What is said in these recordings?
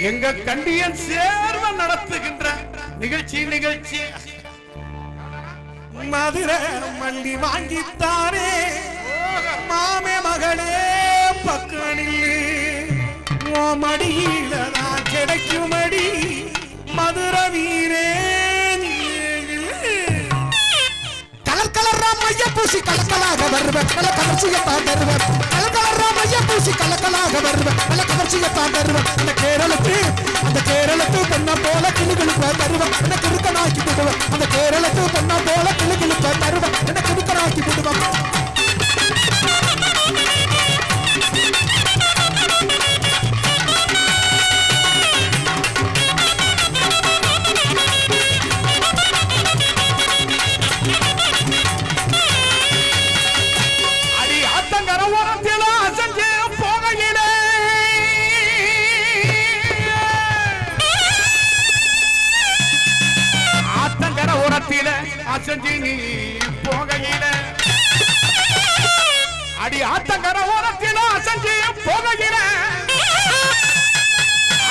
எங்க கண்டியன் சேர்வ நடத்துகின்ற நிகழ்ச்சி நிகழ்ச்சி. மதுரை மண்டி வாங்கித்தானே. மாமே மகளே பக்கனில் ஓ மடியில நான் கிடைக்குமடி. மதுரை வீரே கலர் கலரா மைய பூசி கலக்கலாக வருவேன் கல கவர்ச்சியத்தான் தருவேன் கலர் கலர் மைய பூசி கலக்கலாக வருவேன் கல கவர்ச்சியத்தான் தருவேன் அந்த கேரளத்து அந்த கேரளத்து பொண்ண போல கிளிகளுக்கு தருவேன் என்ன கிறுக்கனாக்கி விடுவேன் அந்த கேரளத்து பொண்ண போல அடி ஆத்தங்கர ஓரத்தில் அசஞ்சு போகையில.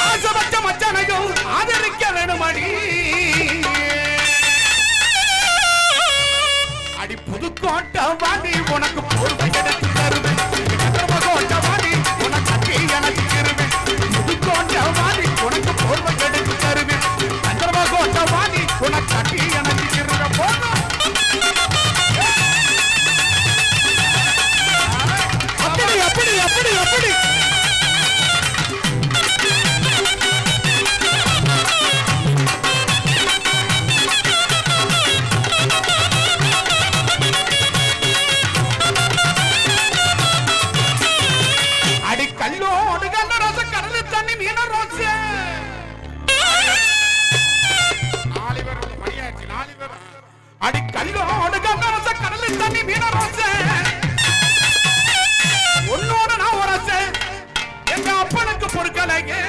ஆசபட்ச மச்சனையும் ஆதரிக்க வேணுமடி. அடி புதுக்கோட்டை வாடி உனக்கு தண்ணி மீன ரோச உன்னோட நான் உரச எங்க அப்பனுக்கு பொறுக்கலையே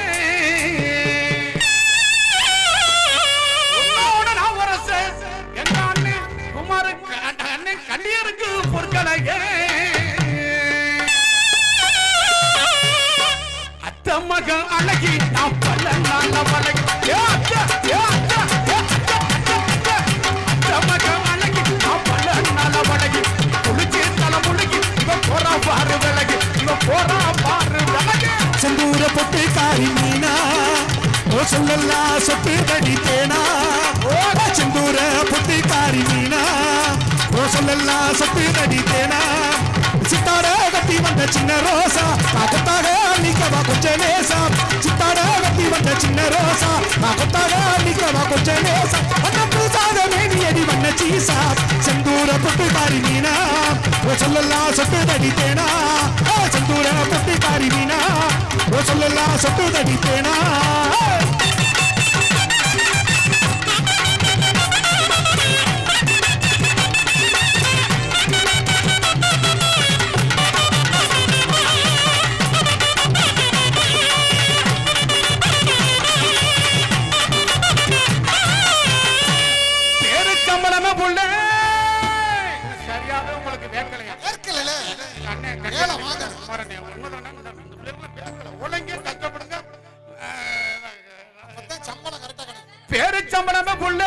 உன்னோட நான் உரச எங்க அண்ணன் குமாருக்கு அண்ணன் கண்ணியருக்கு பொறுக்கலையே அத்த மகன் அழகி நான் பல நல்ல வழங்கி ஏ அத்த, ஏ அத்த, ஏ அத்த, சொல்லல்லா சொத்து சொட்டு தடித்தேனா செந்தூர பொட்டு காரி மீனா? ஓ சொல்லலாம் சொட்டு தடித்தேனா சித்தார கட்டி வந்த சின்ன ரோசா பாக்கத்தாக நிக்கவா கொஞ்ச நேசா சித்தார கட்டி வந்த சின்ன ரோசா பாக்கத்தாக நிக்கவா கொஞ்ச நேசா அந்த பூசாத மேனி அடி வண்ண சீசா? செந்தூர பொட்டு காரி மீனா? ஓ சொல்லலாம் சொட்டு தடித்தேனா செந்தூர பொட்டு காரி மீனா? ஓ சொல்லலாம் சொட்டு தடித்தேனா வேக்கல. ஒழுங்கா கஷ்டப்படுங்க. அஹ், பேரு சம்பளமே புள்ள